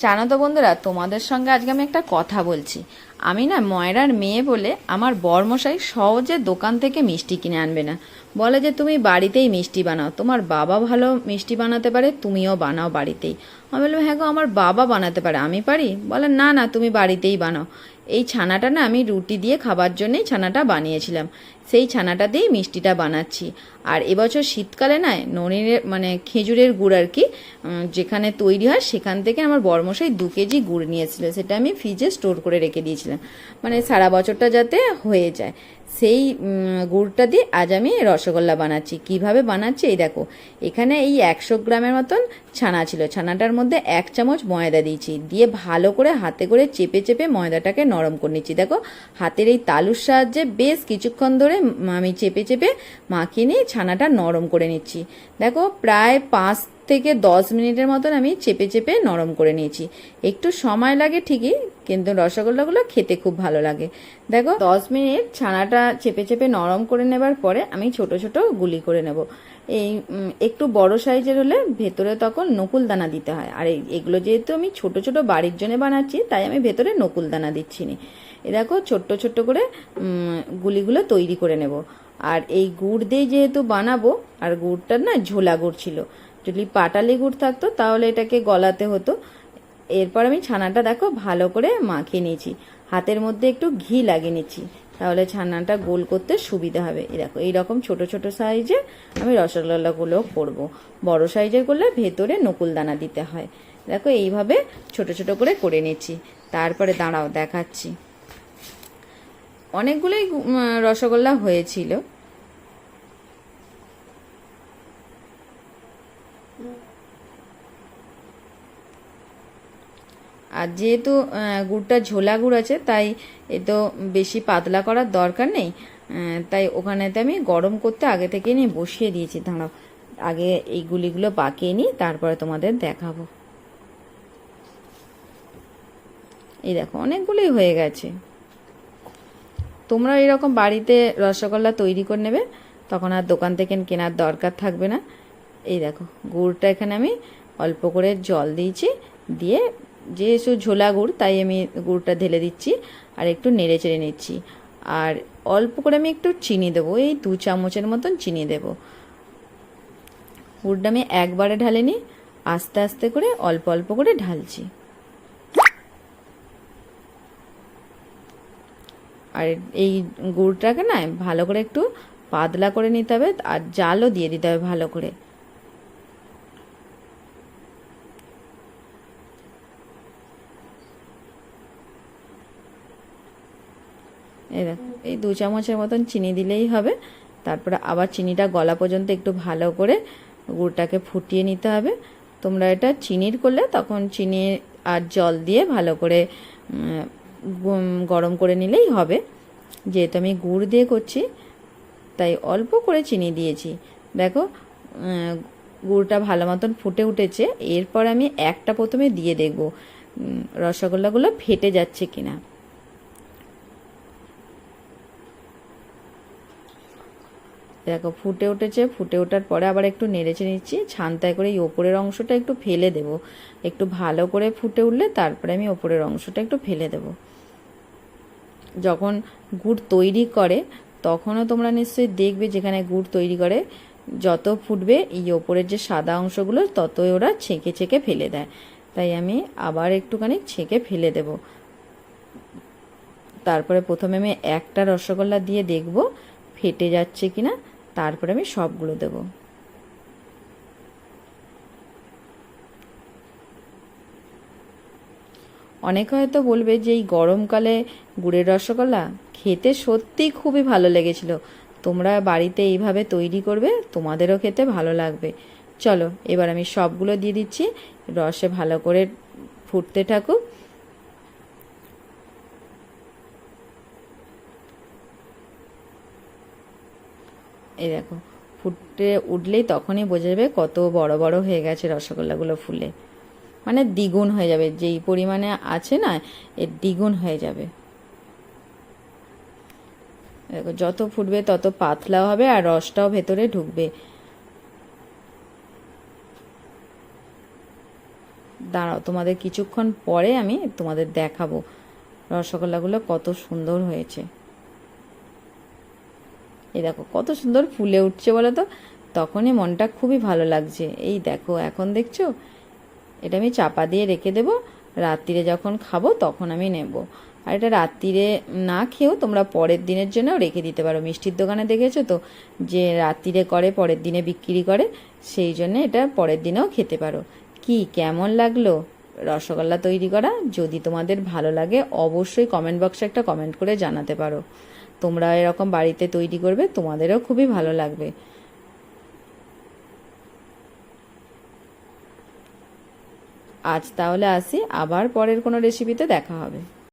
জানো তো বন্ধুরা, তোমাদের সঙ্গে আজকে আমি একটা কথা বলছি। আমি না ময়রার মেয়ে বলে আমার বরমশাই সহজে দোকান থেকে মিষ্টি কিনে আনবে না। বলে যে, তুমি বাড়িতেই মিষ্টি বানাও। তোমার বাবা ভালো মিষ্টি বানাতে পারে, তুমিও বানাও বাড়িতেই। আমি বললাম হ্যাঁ গো, আমার বাবা বানাতে পারে। আমি পারি? বলে, না না, তুমি বাড়িতেই বানাও। এই ছানাটা না আমি রুটি দিয়ে খাবার জন্যই ছানাটা বানিয়েছিলাম। সেই ছানাটা দিয়েই মিষ্টিটা বানাচ্ছি। আর এবছর শীতকালে না ননিরের মানে খেজুরের গুড় আর কি যেখানে তৈরি হয় সেখান থেকে আমার বর্মশাই দু কেজি গুড় নিয়েছিল। সেটা আমি ফ্রিজে স্টোর করে রেখে দিয়েছিলাম। মানে সারা বছরটা যাতে হয়ে যায়। সেই গুড়টা দিয়ে আজ আমি রসগোল্লা বানাচ্ছি। কীভাবে বানাচ্ছি এই দেখো, এখানে এই একশো গ্রামের মতন ছানা ছিল। ছানাটার মধ্যে এক চামচ ময়দা দিয়েছি। দিয়ে ভালো করে হাতে করে চেপে চেপে ময়দাটাকে নরম করে নিচ্ছি। দেখো, হাতের এই তালুর সাহায্যে বেশ কিছুক্ষণ ধরে আমি চেপে চেপে মাখিয়ে নিয়ে ছানাটা নরম করে নিচ্ছি। দেখো, প্রায় পাঁচ থেকে দশ মিনিটের মতন আমি চেপে চেপে নরম করে নিয়েছি। একটু সময় লাগে ঠিকই, কিন্তু রসগোল্লাগুলো খেতে খুব ভালো লাগে। দেখো, দশ মিনিট ছানাটা চেপে চেপে নরম করে নেবার পরে আমি ছোট ছোট গুলি করে নেব। এই একটু বড় সাইজের হলে ভেতরে তখন নকুল দানা দিতে হয়। আর এগুলো যেহেতু আমি ছোট ছোট বাড়ির জন্য বানাচ্ছি, তাই আমি ভেতরে নকুল দানা দিচ্ছি নি। এ দেখো, ছোট্ট ছোট্ট করে গুলিগুলো তৈরি করে নেব। আর এই গুড় দিয়ে যেহেতু বানাবো, আর গুড়টা না ঝোলা গুড় ছিল যদি পাটালি গুড় থাকতো, তাহলে এটাকে গলাতে হতো। এরপর আমি ছানাটা দেখো ভালো করে মাখিয়ে নিয়েছি। হাতের মধ্যে একটু ঘি লাগিয়ে নিচ্ছি। তাহলে ছানাটা গোল করতে সুবিধা হবে। দেখো এইরকম ছোট ছোট সাইজে আমি রসগোল্লাগুলো করব। বড় সাইজের করলে ভেতরে নকুল দানা দিতে হয়। দেখো, এইভাবে ছোট ছোট করে করে নিচ্ছি। তারপরে দাঁড়াও, দেখাচ্ছি। অনেকগুলোই রসগোল্লা হয়েছিল। আর যেহেতু গুড়টা ঝোলা গুড় আছে, তাই এ তো বেশি পাতলা করার দরকার নেই। তাই ওখানেতে আমি গরম করতে আগে থেকে নিয়ে বসিয়ে দিয়েছি। দাঁড়াও, আগে এই গুলিগুলো পাকিয়ে নিই, তারপরে তোমাদের দেখাবো। এই দেখো অনেকগুলোই হয়ে গেছে। তোমরা এরকম বাড়িতে রসগোল্লা তৈরি করে নেবে, তখন আর দোকান থেকে কেনার দরকার থাকবে না। এই দেখো, গুড়টা এখানে আমি অল্প করে জল দিয়েছি, দিয়ে যেহেতু ঝোলা গুড়, তাই আমি গুড়টা ঢেলে দিচ্ছি আর একটু নেড়ে চেড়ে নিচ্ছি। আর অল্প করে আমি একটু চিনি দেবো, এই দু চামচের মতন চিনি দেবো। গুড়টা আমি একবারে ঢালিনি, আস্তে আস্তে করে অল্প অল্প করে ঢালছি। আর এই গুড়টাকে না ভালো করে একটু পাতলা করে নিতে হবে, আর জালও দিয়ে দিতে হবে ভালো করে। এই দেখো, এই দু চামচের মতন চিনি দিলেই হবে। তারপরে আবার চিনিটা গলা পর্যন্ত একটু ভালো করে গুড়টাকে ফুটিয়ে নিতে হবে। তোমরা এটা চিনির করলে তখন চিনি আর জল দিয়ে ভালো করে গরম করে নিলেই হবে। যেহেতু আমি গুড় দিয়ে করছি, তাই অল্প করে চিনি দিয়েছি। দেখো গুড়টা ভালো মতন ফুটে উঠেছে। এরপর আমি একটা প্রথমে দিয়ে দেখব রসগোল্লাগুলো ফেটে যাচ্ছে কিনা। দেখো, ফুটে উঠেছে, ফুটে ওঠার পরে আবার একটু নেড়েচে নিচ্ছি, ছান্তায় করে এই ওপরের অংশটা একটু ফেলে দেব। একটু ভালো করে ফুটে উঠলে তারপরে আমি ওপরের অংশটা একটু ফেলে দেব। যখন গুড় তৈরি করে, তখনও তোমরা নিশ্চয়ই দেখবে যেখানে গুড় তৈরি করে, যত ফুটবে এই ওপরের যে সাদা অংশগুলো, ততই ওরা ছেঁকে ছেঁকে ফেলে দেয়। তাই আমি আবার একটুখানি ছেঁকে ফেলে দেব। তারপরে প্রথমে আমি একটা রসগোল্লা দিয়ে দেখব, ফেটে যাচ্ছে কিনা। তারপরে আমি সবগুলো দেব। অনেকে হয়তো বলবে যে এই গরমকালে গুড়ের রসগোল্লা খেতে সত্যিই খুবই ভালো লেগেছিল। তোমরা বাড়িতে এইভাবে তৈরি করবে, তোমাদেরও খেতে ভালো লাগবে। চলো, এবার আমি সবগুলো দিয়ে দিচ্ছি। রসে ভালো করে ফুটতে থাকুক। এই দেখো, ফুটে উঠলেই তখনই বোঝা যাবে কত বড় বড় হয়ে গেছে রসগোল্লাগুলো ফুলে। মানে দ্বিগুণ হয়ে যাবে, যেই পরিমাণে আছে না, এর দ্বিগুণ হয়ে যাবে। দেখো, যত ফুটবে তত পাতলা হবে আর রসটাও ভেতরে ঢুকবে। দাঁড়াও, তোমাদের কিছুক্ষণ পরে আমি তোমাদের দেখাবো রসগোল্লাগুলো কত সুন্দর হয়েছে। এই দেখো, কত সুন্দর ফুলে উঠছে বলো তো? তখনই মনটা খুবই ভালো লাগছে। এই দেখো, এখন দেখছ? এটা আমি চাপা দিয়ে রেখে দেবো। রাত্রিরে যখন খাব, তখন আমি নেব। আর এটা রাত্রিরে না খেয়েও তোমরা পরের দিনের জন্যও রেখে দিতে পারো। মিষ্টির দোকানে দেখেছ তো? যে রাত্রিরে করে, পরের দিনে বিক্রি করে, সেই জন্য এটা পরের দিনেও খেতে পারো। কি কেমন লাগল? রসগোল্লা তৈরি করা? যদি তোমাদের ভালো লাগে, অবশ্যই কমেন্ট বক্সে একটা কমেন্ট করে জানাতে পারো। তোমরা এরকম বাড়িতে তৈরি করবে, তোমাদেরও খুবই ভালো লাগবে। আজ তাহলে আসি, আবার পরের কোনো রেসিপিতে দেখা হবে।